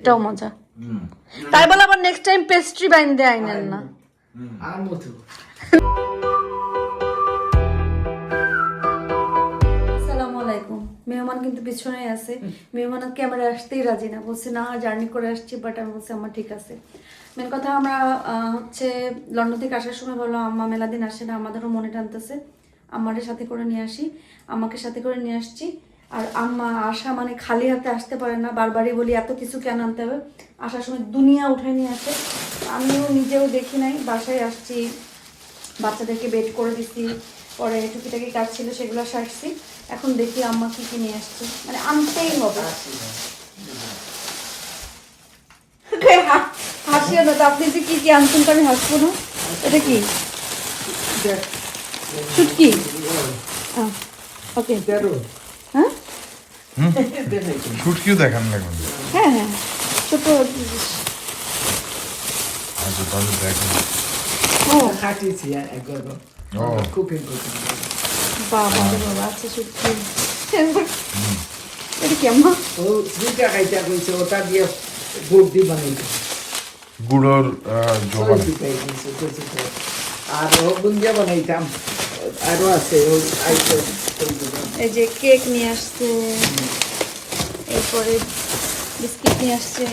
এটাও মজা। তাই বলে আবার নেক্সট টাইম পেস্ট্রি বাইন্দে আইনেন না। আর মতো মেহমান কিন্তু পিছনে আছে। মেহমান ক্যামেরা আসতেই রাজি না। বলছে না জার্নি করে আসছি বাট আমি বলছি আমার ঠিক আছে। মেন কথা আমরা আহ, হচ্ছে লন্ডন থেকে আসার সময় বলল আম্মা মেলা দিন আসে না আমাদেরও মনে টানতেছে। আম্মারে সাথে করে নিয়ে আসি। আমাকে সাথে করে নিয়ে আসছি। আর আম্মা আসা মানে খালি হাতে আসতে পারে না বারবারই বলি এত কিছু কেন আনতে হবে? আসার সময় দুনিয়া উঠে নিয়ে আসে। আমিও নিজেও দেখি নাই বাসায় আসছি বাচ্চাদেরকে বেড করে দিছি পরে টুকিটাকি কাজ ছিল সেগুলো সারছি। এখন দেখি আম্মা কি কি নিয়ে আসছে। মানে আনতেই হবে। হা- হাসিও না তো আপনি যে কি কি আনছেন তো আমি হাসবো না। এটা কি? চুটকি ওকে। হ্যাঁ? দেখান লাগবে হ্যাঁ হ্যাঁ। ছোট আচ্ছা তাহলে দেখেন। ও। খাটিয়েছি একবার ও। কুকিং করতে বাবা বাবা আচ্ছা চুটকি এটা কি ও দুইটা খাইতে কইছে ওটা দিয়ে গুড় দিয়ে বানাইছে গুড়োর তো। আর ও বুন্দিয়া বানাইতাম। আরও আছে ও এই যে কেক নিয়ে আসছে এরপরে বিস্কিট নিয়ে আসছে।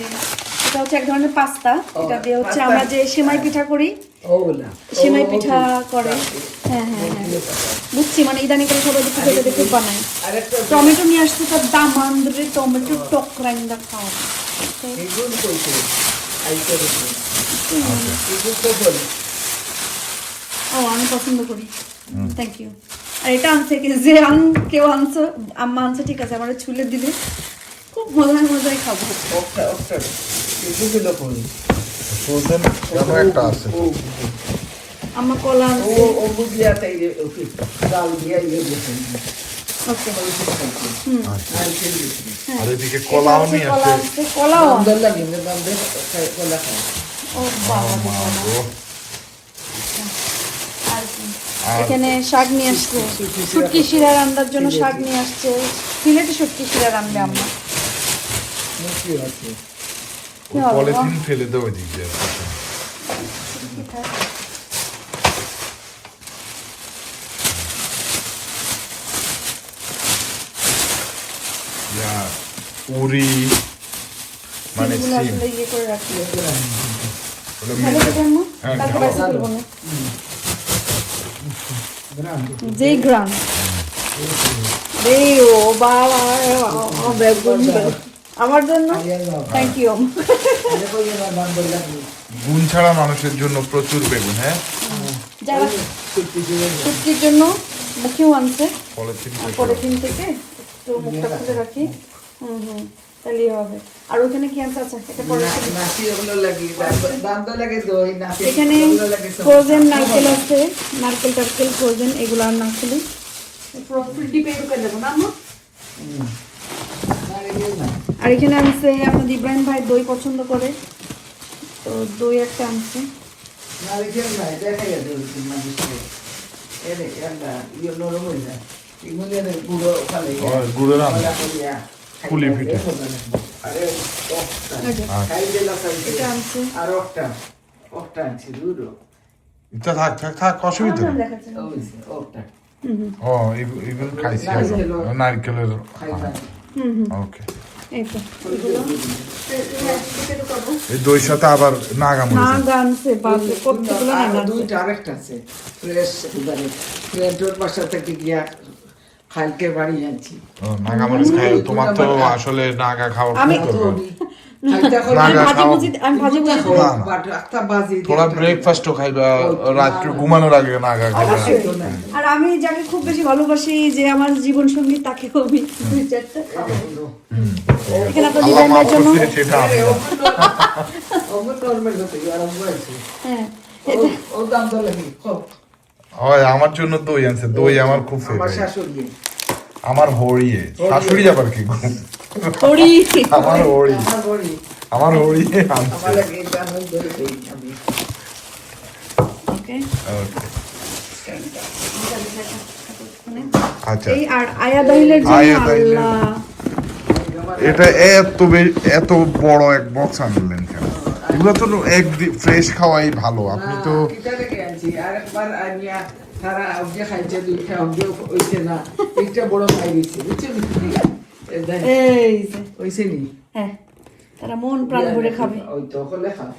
এটা হচ্ছে এক ধরনের পাস্তা। এটা দিয়ে হচ্ছে আমরা যে সেমাই পিঠা করি সেমাই পিঠা করে। হ্যাঁ হ্যাঁ হ্যাঁ। বুঝছি মানে ইদানি করে সবাই দেখে খেতে দেখে বানায়। টমেটো নিয়ে আসছে তার দাম আন্দ্রে টমেটো টক রাইন্দা খাওয়া। ও আমি পছন্দ করি। থ্যাংক ইউ আর এটা আনছে কি? যে আন কেউ আনছো আম্মা আনছে ঠিক আছে আমার ছুলে দিলে। খুব মজায় মজায় খাব। আম্মা কলা ও আনছে ওকে ইয়ে দিয়েছে ওকে আর এদিকে কলাও নিয়ে কলা কলাও দাম দেয় কলা খায়। ও বাবা রে মা বাবা। গো। আর কি? আর- এখানে শাক নিয়ে আসছে। শুটকি শিরা রান্নার জন্য শাক নিয়ে আসছে। সিলেটে শুটকি শিরা রান্না আম্মা। পলিথিন ফেলে ওইদিকে। ইয়া মানে সিম। করে রাখি? হ্যাঁ, কালকে খাব। বাইসে করব না। গ্রাম যেই গ্রাম। ও বাবা আমার জন্য? থ্যাংক ইউ গুণ ছাড়া মানুষের জন্য প্রচুর বেগুন হ্যাঁ? যারা সত্যি জন্য মুখেও আনছে। পলিথিন থেকে একটু মুখটা খুলে রাখি। হুম হুম। তাহলেই হবে। আর ওখানে কি আনছে আচ্ছা এটা পরে রাখি। নাসি ওগুলো লাগি দাম- দাম তো লাগে দই নাসি এখানে। ফ্রোজেন নারকেল আছে। নারকেল টারকেল ফ্রোজেন এগুলো আর না খেলে। আর আনছে আমাদের ইব্রাহিম ভাই দই পছন্দ করে। তো দই একটা আনছে। ইয়ে গুঁড়োর। ফেলা থাক থাক থাক অসুবিধা ও খাইছি নারকেলের ওকে। এই তো করব। এই দইয়ের সাথে আবার নাগা মরিচ গানছে বাপরে কতগুলো না আর গানছে দুইটা আরেকটা আছে। ফ্রেশ একেবারে থেকে গিয়া খালকে বাড়ি ও, নাগা মরিচ খাই তোমার তো আসলে নাগা খাওয়ার আমি-। আর আমি যাকে খুব বেশি ভালোবাসি যে আমার জীবন সঙ্গী তাকে আমি জন্য। হ্যাঁ হয় আমার জন্য দই আনছে দই আমার খুব আমার ফেভারিট শাশুড়ি। আমার হড়িয়ে শাশুড়ি আবার কি হরি। আমার হড়ি আমার আনছে Okay. আচ্ছা। এই আর আয়া জন্য এটা এত এত বড় এক বক্স আনলেন কেন? এগুলো তো একদিন ফ্রেশ খাওয়াই ভালো। আপনি তো তারা অজ্ঞে খাইছে দুইটা অজ্ঞে হইছে না একটা বড় খাই গেছে বুঝছ এই হইছে নি হ্যাঁ তারা মন প্রাণ ভরে খাবে। ওই তো হলে খাও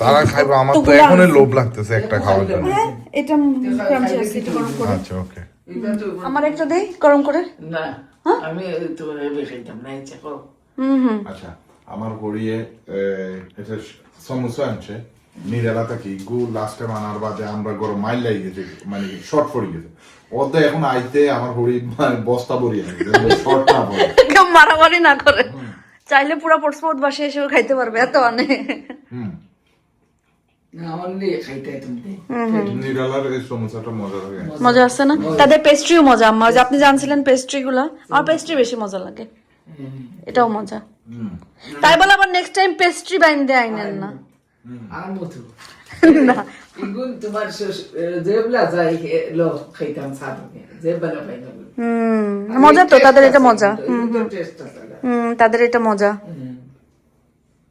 তারা খাইবো আমার তো এখনই লোভ লাগতেছে একটা খাওয়ার জন্য। হ্যাঁ এটা ক্রাঞ্চি আছে এটা গরম করে। আচ্ছা ওকে আমার একটা দেই গরম করে। না আমি তো এবে খাইতাম না ইচ্ছা করো। হুম হুম। আচ্ছা। আমার গড়িয়ে এটা সমস্যা আনছে। নিরালা থাকি গু লাস্ট টাইম আনার বাদে আমরা গরম মাইল লাগি গেছে মানে শর্ট পড়ে গেছে। ওদের এখন আইতে আমার হরি মানে বস্তা ভরিয়ে শর্ট না পড়ে। কেউ মারামারি না করে। চাইলে পুরো বাসে এসেও খাইতে পারবে এত অনেক হুম। না অনলি খাইতে তুমি নিরালার এই সমস্যাটা মজা লাগে মজা আসছে না? তাদের পেস্ট্রিও মজা আম্মা। আপনি জানছিলেন পেস্ট্রি গুলা আমার পেস্ট্রি বেশি মজা লাগে। এটাও মজা। তাই বলে আবার নেক্সট টাইম পেস্ট্রি বাইন্দে আইনেন না। না। তোমার খাইতাম মজা তো তাদের এটা মজা। হুম তাদের এটা মজা।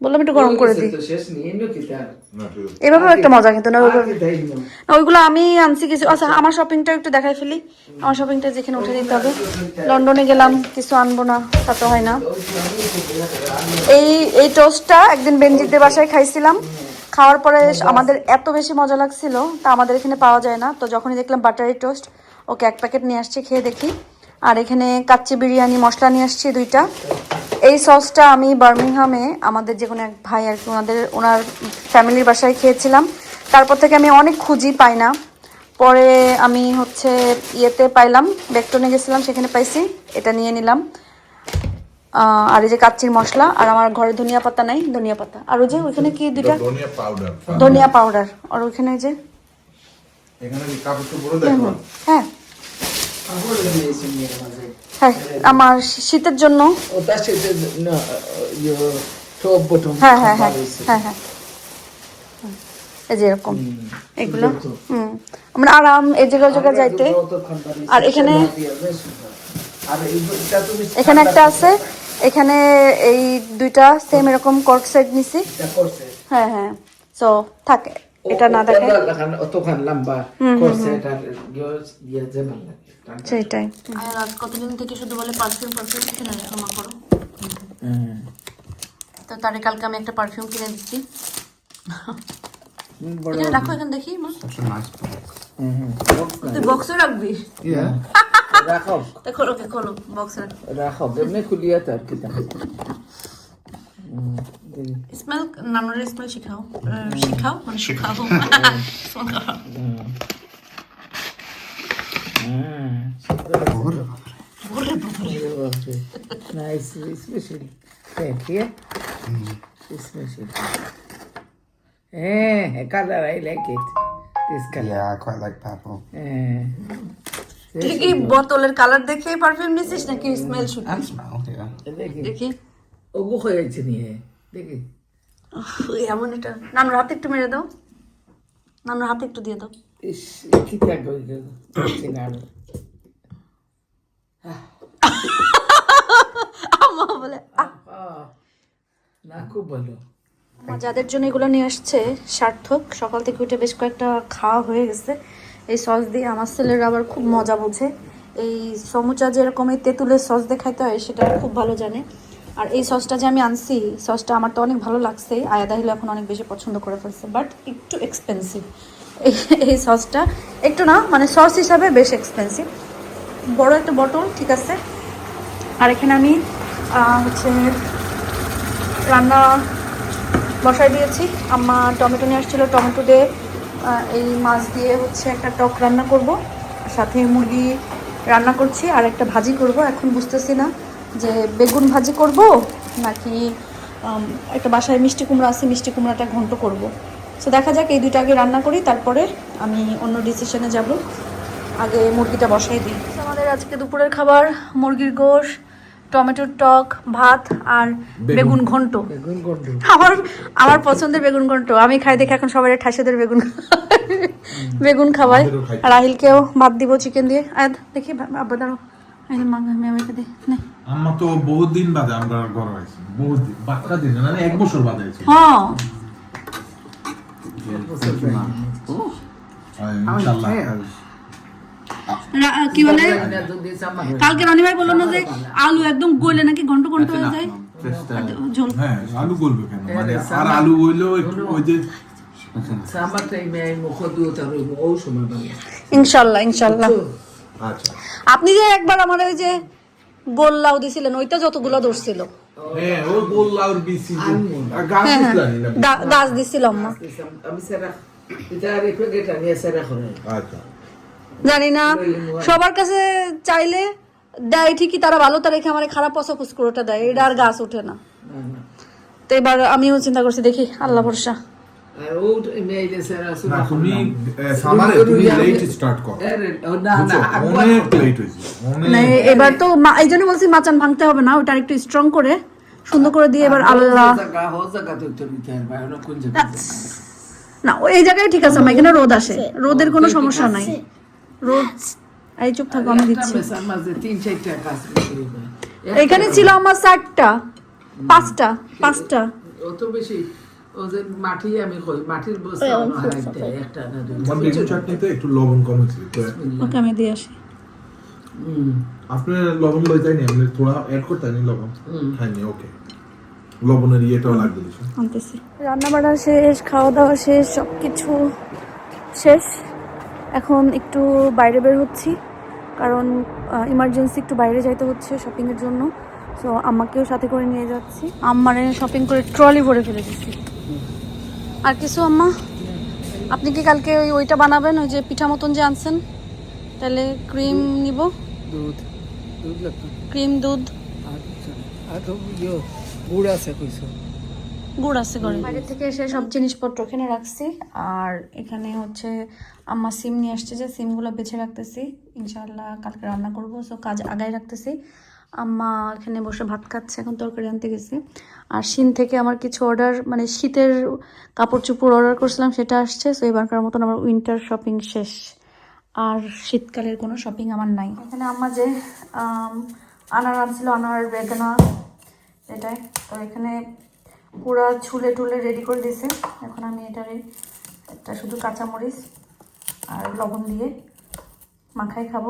বললাম একটু গরম করে দিই। এভাবেও একটা মজা কিন্তু না ওইগুলো আমি আনছি কিছু আচ্ছা আমার শপিংটা একটু দেখাই ফেলি। আমার শপিংটা যেখানে উঠে দিতে হবে। লন্ডনে গেলাম, কিছু আনব না, তা তো হয় না। এই এই টোস্টটা একদিন বেনজিদের বাসায় খাইছিলাম। খাওয়ার পরে আমাদের এত বেশি মজা লাগছিল, তা আমাদের এখানে পাওয়া যায় না। তো যখনই দেখলাম বাটারি টোস্ট ওকে এক প্যাকেট নিয়ে আসছি, খেয়ে দেখি। আর এখানে কাচ্চি বিরিয়ানি মশলা নিয়ে আসছি দুইটা। এই সসটা আমি বার্মিংহামে আমাদের যে কোনো এক ভাই আর কি ওনাদের ওনার ফ্যামিলির বাসায় খেয়েছিলাম। তারপর থেকে আমি অনেক খুঁজি পাই না। পরে আমি হচ্ছে ইয়েতে পাইলাম বেকটনে গেছিলাম সেখানে পাইছি এটা নিয়ে নিলাম। আর এই যে কাচ্চির মশলা আর আমার ঘরে ধনিয়া পাতা নাই ধনিয়া পাতা। আর ওই যে ওইখানে কি দুইটা? ধনিয়া পাউডার আর ওইখানে ওই যে দেখো? হ্যাঁ আগর নিয়েছি নিয়ে মাঝে হ্যাঁ আমার শীতের জন্য। ওটা সেটা না ইয়ে টপ হ্যাঁ হ্যাঁ হ্যাঁ হ্যাঁ হ্যাঁ। এই যে এরকম। এগুলো? হুম আমরা আরাম এই জায়গায় জায়গায় যাইতে। আর এখানে আর এইটা তুমি এখানে একটা আছে। এখানে এই দুইটা সেম এরকম কর্ক সেট নিছি। হ্যাঁ হ্যাঁ। সো থাকে। এটা না দেখে লম্বা করছে এটা লাগে সেটাই আর আজ কতদিন থেকে শুধু বলে পারফিউম পারফিউম কিনে জমা করো। তো তারে কালকে আমি একটা পারফিউম কিনে দিচ্ছি। রাখো এখানে দেখি মা। তুই বক্সে রাখবি? রাখো। তা খোলো খোলো বক্সে রাখ রাখো এমনি খুলিয়া তার কি স্মেল নামের স্মেল শিখাও শিখাও মানে শিখাও বোতলের কালার দেখে পারফিউম নিছিস নাকি স্মেল শুধু দেখি। ওগু হয়েছে নিয়ে। দেখি। এমন এটা নানুর হাতে একটু মেরে দাও। নানুর হাতে একটু দিয়ে দাও। ইস কি থাকবে আম্মা বলে আহ! না খুব ভালো। যাদের জন্য এগুলো নিয়ে আসছে সার্থক সকাল থেকে উঠে বেশ কয়েকটা খাওয়া হয়ে গেছে। এই সস দিয়ে আমার ছেলের আবার খুব মজা বোঝে। এই সমুচা যেরকম এই তেঁতুলের সস দেখাইতে হয় সেটা খুব ভালো জানে। আর এই সসটা যে আমি আনছি, সসটা আমার তো অনেক ভালো লাগছে। আয়াদা হিলো এখন অনেক বেশি পছন্দ করে ফেলছে বাট একটু এক্সপেন্সিভ এই সসটা একটু না মানে সস হিসাবে বেশ এক্সপেন্সিভ বড় একটা বটল ঠিক আছে? আর এখানে আমি হচ্ছে রান্না বসাই দিয়েছি। আমার টমেটো নিয়ে আসছিল, টমেটো দিয়ে এই মাছ দিয়ে হচ্ছে একটা টক রান্না করব। সাথে মুরগি রান্না করছি, আর একটা ভাজি করব, এখন বুঝতেছি না। যে বেগুন ভাজি করব নাকি একটা বাসায় মিষ্টি কুমড়া আছে মিষ্টি কুমড়াটা ঘন্ট করব। সো দেখা যাক এই দুইটা আগে রান্না করি তারপরে আমি অন্য ডিসিশনে যাব। আগে মুরগিটা বসাই দিই। আমাদের আজকে দুপুরের খাবার মুরগির গোশ টমেটোর টক ভাত আর বেগুন। ঘন্ট। আমার আমার পছন্দের বেগুন ঘন্ট। আমি খাই দেখে এখন সবাই ঠাসেদের বেগুন বেগুন খাওয়াই আর রাহিলকেও ভাত দিব চিকেন দিয়ে। আয় দেখি আব্বা দাঁড়ো এই যে মা মেয়েকে দে নে। আম্মা তো বহুত দিন বাদে আমরা ঘর আইছি বহুত দিন। বাচ্চা দিন মানে এক বছর বাদে আইছি। হ্যাঁ কি বলে? কালকে রনি ভাই বলল না যে আলু একদম গলে নাকি ঘন্ট ঘন্ট হয়ে যায়? ঝোল। হ্যাঁ আলু গলবে কেন? মানে আর আলু হইলেও একটু ওই যে ইনশাল্লাহ ইনশাল্লাহ আচ্ছা আপনি যে একবার আমার ওই যে গোল লাউ দিছিলেন ওইটা যতগুলো ধরছিল। হ্যাঁ গাছ হ্যাঁ হ্যাঁ। জানি না। দিছিল আম্মা করে আচ্ছা। জানি না। সবার কাছে চাইলে দেয় ঠিকই তারা ভালো তারা রেখে আমার খারাপ পচা পুস্কুরোটা দেয়। এটা আর গাছ ওঠে না। তো এবার আমিও চিন্তা করছি দেখি আল্লাহ ভরসা। এবার তো মা- এই জন্য বলছি মাচান ভাঙতে হবে না ওটা একটু স্ট্রং করে সুন্দর করে দিয়ে এবার আল্লাহ। না এই জায়গায় ঠিক আছে আমার এখানে রোদ আসে। রোদের কোনো সমস্যা নাই। রোদ এই চুপ থাকো আমি দিচ্ছি। এখানে ছিল আমার চারটা পাঁচটা পাঁচটা। অত বেশি ও মাটি আমি কই মাটির বস্তা হারাই একটা না দুই বেগুন চাটনিতে একটু লবণ কম হয়েছে ওকে আমি দিয়ে আসি। হুম। লবণ লইতাই নি আপনি থোড়া অ্যাড করতেন নি লবণ? খাইনি ওকে। লবণের ইয়েটাও লাগবে আনতেছি। রান্না বান্না শেষ খাওয়া দাওয়া শেষ সব কিছু শেষ। এখন একটু বাইরে বের হচ্ছি কারণ ইমার্জেন্সি একটু বাইরে যাইতে হচ্ছে শপিংয়ের জন্য। সো আমাকেও সাথে করে নিয়ে যাচ্ছি। আম্মারে শপিং করে ট্রলি ভরে ফেলে দিচ্ছি। আর কিছু আম্মা? আপনি কি কালকে ওই ওইটা বানাবেন ওই যে পিঠা মতন যে আনছেন? তাহলে ক্রিম নিব। দুধ। দুধ লাগবে। ক্রিম দুধ। আর আর তো গুড় আছে কইছো? গুড় আছে ঘরে। বাইরে থেকে এসে সব জিনিসপত্র এখানে রাখছি। আর এখানে হচ্ছে আম্মা সিম নিয়ে আসছে যে সিমগুলো বেছে রাখতেছি। ইনশাআল্লাহ কালকে রান্না করব। সো কাজ আগায় রাখতেছি। আম্মা এখানে বসে ভাত খাচ্ছে, এখন তরকারি আনতে গেছি। আর সিন থেকে আমার কিছু অর্ডার মানে শীতের কাপড় চোপড় অর্ডার করছিলাম, সেটা আসছে। সো এবারকার মতন আমার উইন্টার শপিং শেষ। আর শীতকালের কোনো শপিং আমার নাই। এখানে আম্মা যে আনার আনছিল, আনার বেদনা এটাই। তো এখানে পুরা ছুলে টুলে রেডি করে দিয়েছে। এখন আমি এটারে, একটা শুধু কাঁচামরিচ আর লবণ দিয়ে মাখাই খাব।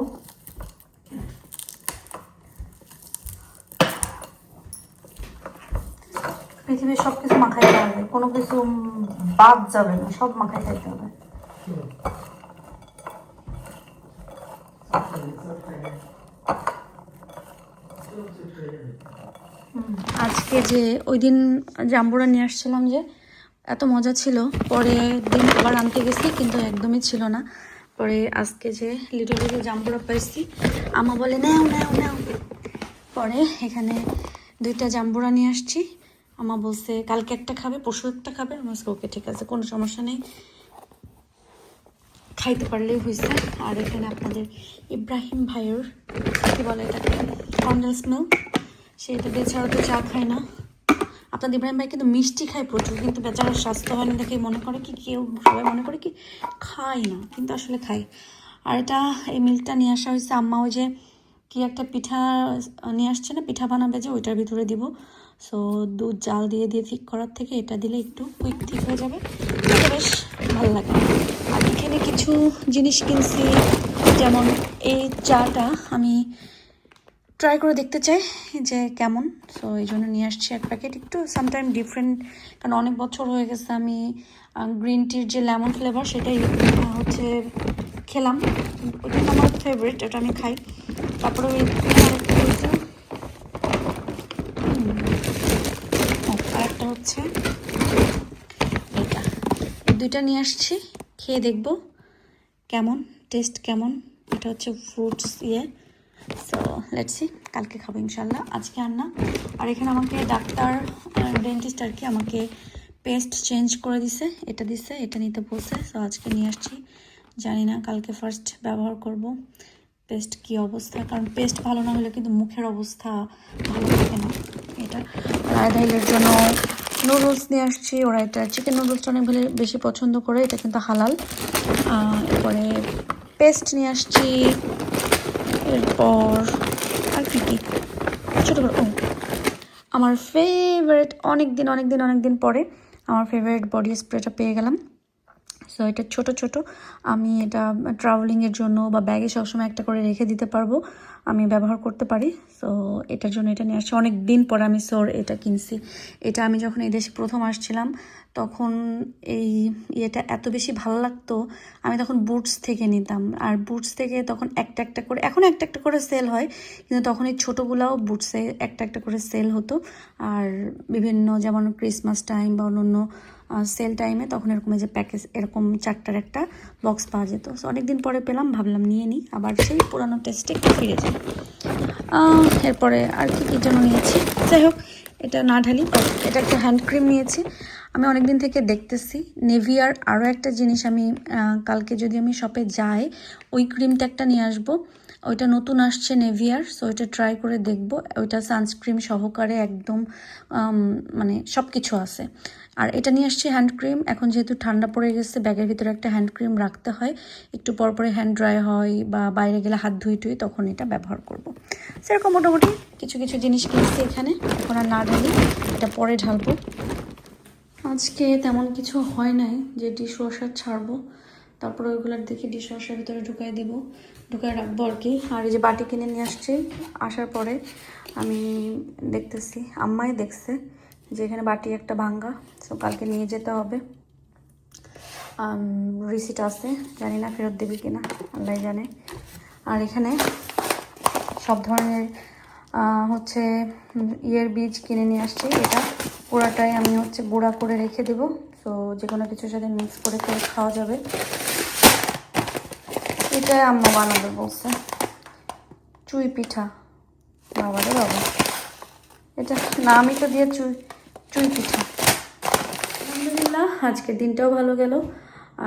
পৃথিবীর সব কিছু মাখাই খাওয়া হবে কোনো কিছু বাদ যাবে না, সব মাখাই খাইতে হবে। আজকে যে ওই দিন জাম্বুরা নিয়ে আসছিলাম যে, এত মজা ছিল। পরে দিন আবার আনতে গেছি, কিন্তু একদমই ছিল না। পরে আজকে যে লিটল লিটল জাম্বুরা পাইছি, আমা বলে, নাও নাও নাও। পরে এখানে দুইটা জাম্বুরা নিয়ে আসছি। আমা বলছে, কালকে একটা খাবে, পরশু একটা খাবে? আমি বলছি, ওকে, ঠিক আছে, কোনো সমস্যা নেই। খাইতে পারলেই হয়েছে আর এখানে আপনাদের ইব্রাহিম ভাইয়ের, কি বলে এটাকে কন্ডেন্স মিল্ক সে এটা দিয়ে ছাড়া তো চা খায় না। আপনাদের ইব্রাহিম ভাই কিন্তু মিষ্টি খায় প্রচুর, কিন্তু বেচারা স্বাস্থ্য হয় না দেখে মনে করে কি, কেউ সবাই মনে করে কি, খায় না, কিন্তু আসলে খায়। আর এটা এই মিল্কটা নিয়ে আসা হয়েছে আম্মা ওই যে কি একটা পিঠা নিয়ে আসছে না? পিঠা বানাবে যে ওইটার ভিতরে দিব। সো দুধ, জাল দিয়ে দিয়ে ঠিক করার থেকে এটা দিলে একটু কুইক ঠিক হয়ে যাবে। বেশ ভালো লাগে। আর এখানে কিছু জিনিস কিনছি, যেমন এই চাটা আমি ট্রাই করে দেখতে চাই যে কেমন। সো এই জন্য নিয়ে আসছি এক প্যাকেট একটু সামটাইম ডিফারেন্ট কারণ অনেক বছর হয়ে গেছে আমি গ্রিন টির যে লেমন ফ্লেভার সেটাই হচ্ছে খেলাম। ওটা আমার ফেভারিট এটা আমি খাই। তারপরে ওই আরেকটা হচ্ছে এটা দুইটা নিয়ে আসছি, খেয়ে দেখব কেমন টেস্ট কেমন। এটা হচ্ছে ফ্রুটস ইয়ে। সো লেটস কালকে খাব ইনশাল্লাহ আজকে আর না। আর এখানে আমাকে ডাক্তার ডেন্টিস্ট আর কি আমাকে পেস্ট চেঞ্জ করে দিছে, এটা দিছে, এটা নিতে বলছে। সো আজকে নিয়ে আসছি, জানি না, কালকে ফার্স্ট ব্যবহার করব। পেস্ট কি অবস্থা? কারণ পেস্ট ভালো না হলে কিন্তু মুখের অবস্থা ভালো থাকে না। এটা রায়দাইলের জন্য নুডলস নিয়ে আসছি। ওরা এটা চিকেন নুডলসটা অনেক বেশি পছন্দ করে, এটা কিন্তু হালাল। এরপরে পেস্ট নিয়ে আসছি। এরপর ছোটো করো, ও, আমার ফেভারিট অনেক দিন অনেক দিন অনেক দিন পরে আমার ফেভারিট বডি স্প্রেটা পেয়ে গেলাম। সো এটা ছোট ছোট। আমি এটা ট্রাভেলিংয়ের জন্য বা ব্যাগে সবসময় একটা করে রেখে দিতে পারব। আমি ব্যবহার করতে পারি। সো এটার জন্য এটা নিয়ে আসছি। অনেক দিন পরে আমি সোর এটা কিনছি। এটা আমি যখন এই দেশে প্রথম আসছিলাম, তখন এই ইয়েটা এত বেশি ভালো লাগতো। আমি তখন বুটস থেকে নিতাম। আর বুটস থেকে তখন একটা একটা করে, এখন একটা একটা করে সেল হয়। কিন্তু তখন এই ছোটোগুলাও বুটসে একটা একটা করে সেল হতো। আর বিভিন্ন যেমন ক্রিসমাস টাইম বা অন্য সেল টাইমে তখন এরকম এই যে প্যাকেজ এরকম চারটার একটা বক্স পাওয়া যেত। সো অনেকদিন পরে পেলাম, ভাবলাম নিয়ে নিই। আবার সেই পুরানো টেস্টে একটু ফিরে যাই। এরপরে আর কি কী জন্য নিয়েছি? যাই হোক, এটা না ঢালি এটা একটা হ্যান্ড ক্রিম নিয়েছি। আমি অনেক দিন থেকে দেখতেছি। নেভিয়ার আরও একটা জিনিস আমি কালকে যদি আমি শপে যাই, ওই ক্রিমটা একটা নিয়ে আসব। ওইটা নতুন আসছে নেভিয়ার সো ওইটা ট্রাই করে দেখব। ওইটা সানস্ক্রিন সহকারে একদম মানে সব কিছু আছে। আর এটা নিয়ে আসছে হ্যান্ড ক্রিম এখন যেহেতু ঠান্ডা পড়ে গেছে, ব্যাগের ভিতরে একটা হ্যান্ড ক্রিম রাখতে হয়। একটু পর পরে হ্যান্ড ড্রাই হয় বা বাইরে গেলে হাত ধুই টুই, তখন এটা ব্যবহার করব। সেরকম মোটামুটি কিছু কিছু জিনিস কিনছি এখানে। এখন আর না ঢালি, এটা পরে ঢালবো। আজকে তেমন কিছু হয় নাই যে ডিশ ওয়াশার ছাড়বো। তারপরে ওইগুলোর দেখি ডিশ ওয়াশার ভিতরে ঢুকাই দিব। ঢুকাই রাখব আর কি। আর এই যে বাটি কিনে নিয়ে আসছি, আসার পরে আমি দেখতেছি, আম্মাই দেখছে যে এখানে বাটি একটা ভাঙ্গা সো কালকে নিয়ে যেতে হবে। রিসিট আছে, জানি না ফেরত দেবে কিনা, আল্লাহ জানে। আর এখানে সব ধরনের হচ্ছে ইয়ের বীজ কিনে নিয়ে আসছি, এটা পুরাটাই আমি হচ্ছে গুঁড়া করে রেখে দেবো, তো যে কোনো কিছুর সাথে মিক্স করে করে খাওয়া যাবে। এটাই আম্মা বানাবে বলছে। চুই পিঠা। বাবা বাবা। এটা নামই তো দিয়ে চুই চুই পিঠা। আলহামদুলিল্লাহ, আজকের দিনটাও ভালো গেল।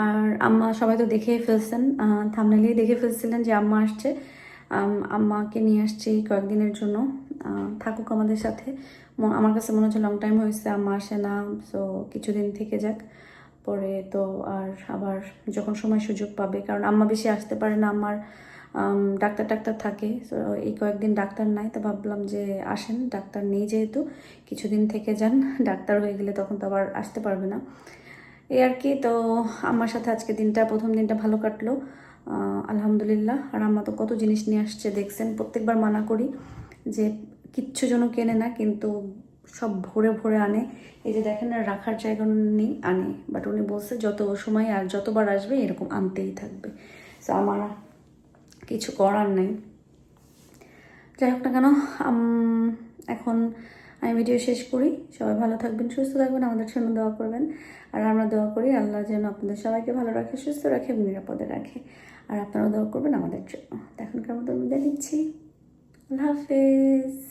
আর আম্মা সবাই তো দেখেই ফেলছেন। থামনেলেই দেখে ফেলছিলেন যে আম্মা আসছে। আম্মাকে নিয়ে আসছি কয়েকদিনের জন্য। থাকুক আমাদের সাথে। আমার কাছে মনে হচ্ছে লং টাইম হয়েছে, আম্মা আসে না। সো কিছুদিন থেকে যাক। পরে তো আর আবার যখন সময় সুযোগ পাবে কারণ আম্মা বেশি আসতে পারে না আমার আম, ডাক্তার টাক্তার থাকে তো এই কয়েকদিন ডাক্তার নাই তো ভাবলাম যে আসেন ডাক্তার নেই যেহেতু কিছুদিন থেকে যান ডাক্তার হয়ে গেলে তখন তো আবার আসতে পারবে না। এই আর কি তো আমার সাথে আজকে দিনটা প্রথম দিনটা ভালো কাটলো আলহামদুলিল্লাহ আর আম্মা তো কত জিনিস নিয়ে আসছে দেখছেন প্রত্যেকবার মানা করি যে কিচ্ছু যেন কেনে না কিন্তু সব ভরে ভরে আনে। এই যে দেখেন না রাখার জায়গা নেই, আনে। বাট উনি বলছে, যত সময় আর যতবার আসবে, এরকম আনতেই থাকবে। তো আমার কিছু করার নেই। যাই হোক না কেন এখন আমি ভিডিও শেষ করি। সবাই ভালো থাকবেন, সুস্থ থাকবেন, আমাদের জন্য দোয়া করবেন। আর আমরা দোয়া করি, আল্লাহ যেন আপনাদের সবাইকে ভালো রাখে, সুস্থ রাখে এবং নিরাপদে রাখে। আর আপনারাও দোয়া করবেন আমাদের জন্য। এখনকার মতো বিদায় নিচ্ছি। আল্লাহ হাফেজ।